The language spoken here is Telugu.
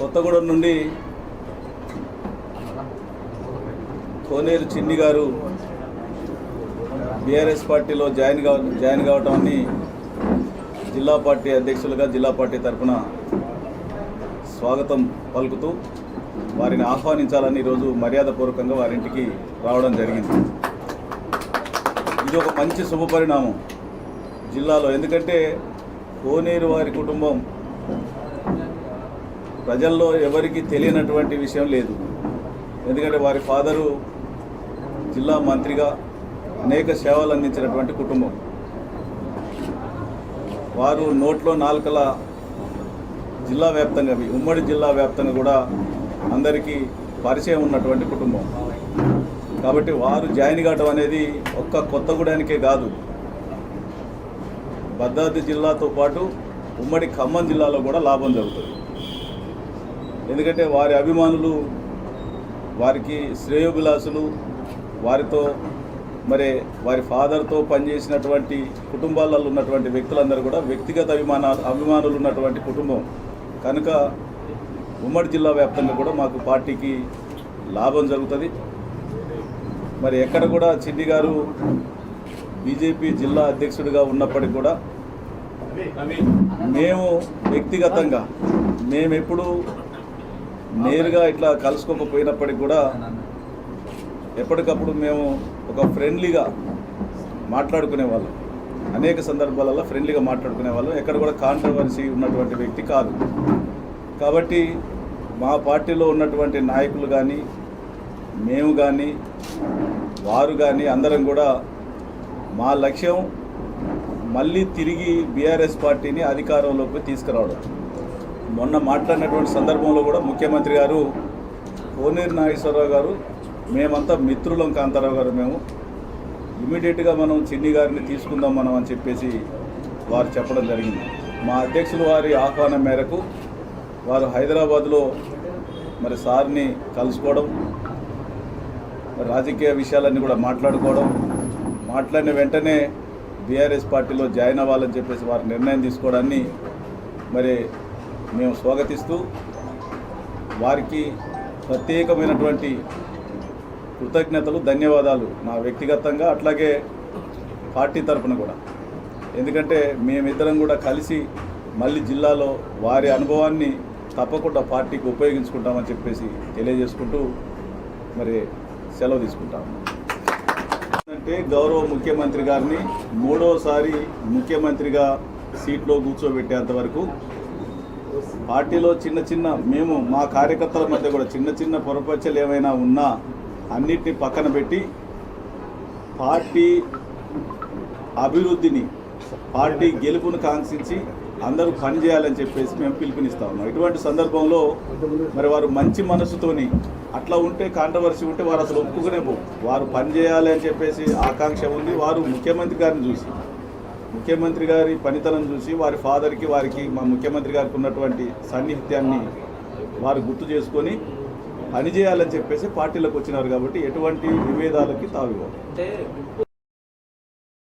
కొత్తగూడెం నుండి కోనేరు చిన్ని గారు బీఆర్ఎస్ పార్టీలో జాయిన్ కావ జాయిన్ కావటాన్ని జిల్లా పార్టీ అధ్యక్షులుగా జిల్లా పార్టీ తరఫున స్వాగతం పలుకుతూ వారిని ఆహ్వానించాలని ఈరోజు మర్యాదపూర్వకంగా వారింటికి రావడం జరిగింది. ఇది ఒక మంచి శుభపరిణామం జిల్లాలో. ఎందుకంటే కోనేరు వారి కుటుంబం ప్రజల్లో ఎవరికి తెలియనటువంటి విషయం లేదు. ఎందుకంటే వారి ఫాదరు జిల్లా మంత్రిగా అనేక సేవలు అందించినటువంటి కుటుంబం. వారు నోట్లో నాలుకల జిల్లా వ్యాప్తంగా ఉమ్మడి జిల్లా వ్యాప్తంగా కూడా అందరికీ పరిచయం ఉన్నటువంటి కుటుంబం. కాబట్టి వారు జాయిన్ కావడం అనేది ఒక్క కొత్తగూడానికే కాదు. భద్రాద్రి జిల్లాతో పాటు ఉమ్మడి ఖమ్మం జిల్లాలో కూడా లాభం జరుగుతుంది. ఎందుకంటే వారి అభిమానులు వారికి శ్రేయోభిలాసులు వారితో మరి వారి ఫాదర్తో పనిచేసినటువంటి కుటుంబాలలో ఉన్నటువంటి వ్యక్తులందరూ కూడా వ్యక్తిగత అభిమానాలు అభిమానులు ఉన్నటువంటి కుటుంబం. కనుక ఉమ్మడి జిల్లా వ్యాప్తంగా కూడా మాకు పార్టీకి లాభం జరుగుతుంది. మరి ఎక్కడ కూడా చిన్ని గారు బీజేపీ జిల్లా అధ్యక్షుడిగా ఉన్నప్పటికీ కూడా మేము వ్యక్తిగతంగా మేమెప్పుడు నేరుగా ఇట్లా కలుసుకోకపోయినప్పటికీ కూడా ఎప్పటికప్పుడు మేము ఒక ఫ్రెండ్లీగా మాట్లాడుకునే వాళ్ళం. అనేక సందర్భాలలో ఫ్రెండ్లీగా మాట్లాడుకునే వాళ్ళం. ఎక్కడ కూడా కాంట్రవర్సీ ఉన్నటువంటి వ్యక్తి కాదు. కాబట్టి మా పార్టీలో ఉన్నటువంటి నాయకులు కానీ మేము కానీ వారు కానీ అందరం కూడా మా లక్ష్యం మళ్ళీ తిరిగి బీఆర్ఎస్ పార్టీని అధికారంలోకి తీసుకురావడం. మొన్న మాట్లాడినటువంటి సందర్భంలో కూడా ముఖ్యమంత్రి గారు కోనేరు నాగేశ్వరరావు గారు మేమంతా మిత్రులం కాంతారావు గారు మేము. ఇమీడియట్గా మనం చిన్ని గారిని తీసుకుందాం మనం అని చెప్పేసి వారు చెప్పడం జరిగింది. మా అధ్యక్షులు వారి ఆహ్వానం మేరకు వారు హైదరాబాద్లో మరి సార్ని కలుసుకోవడం రాజకీయ విషయాలన్నీ కూడా మాట్లాడుకోవడం మాట్లాడిన వెంటనే బీఆర్ఎస్ పార్టీలో జాయిన్ అవ్వాలని చెప్పేసి వారు నిర్ణయం తీసుకోవడాన్ని మరి మేము స్వాగతిస్తూ వారికి ప్రత్యేకమైనటువంటి కృతజ్ఞతలు ధన్యవాదాలు నా వ్యక్తిగతంగా అట్లాగే పార్టీ తరఫున కూడా. ఎందుకంటే మేమిద్దరం కూడా కలిసి మళ్ళీ జిల్లాలో వారి అనుభవాన్ని తప్పకుండా పార్టీకి ఉపయోగించుకుంటామని చెప్పేసి తెలియజేసుకుంటూ మరి సెలవు తీసుకుంటాము అంటే గౌరవ ముఖ్యమంత్రి గారిని మూడోసారి ముఖ్యమంత్రిగా సీట్లో కూర్చోబెట్టేంత వరకు పార్టీలో చిన్న చిన్న మేము మా కార్యకర్తల మధ్య కూడా చిన్న చిన్న పొరపచ్చలు ఏమైనా ఉన్నా అన్నిటిని పక్కన పెట్టి పార్టీ అభివృద్ధిని పార్టీ గెలుపును కాంక్షించి అందరూ పనిచేయాలని చెప్పేసి మేము పిలుపునిస్తా ఉన్నాం. ఇటువంటి సందర్భంలో మరి వారు మంచి మనసుతోని అట్లా ఉంటే కాంట్రవర్సీ ఉంటే వారు అసలు ఒప్పుకునే పో వారు పనిచేయాలి అని చెప్పేసి ఆకాంక్ష ఉంది. వారు ముఖ్యమంత్రి గారిని చూసి ముఖ్యమంత్రి గారి పనితనం చూసి వారి ఫాదర్కి వారికి మా ముఖ్యమంత్రి గారికి ఉన్నటువంటి సాన్నిహిత్యాన్ని వారు గుర్తు చేసుకొని పనిచేయాలని చెప్పేసి పార్టీలోకి వచ్చినారు కాబట్టి ఎటువంటి విభేదాలకి తావివ్వాలి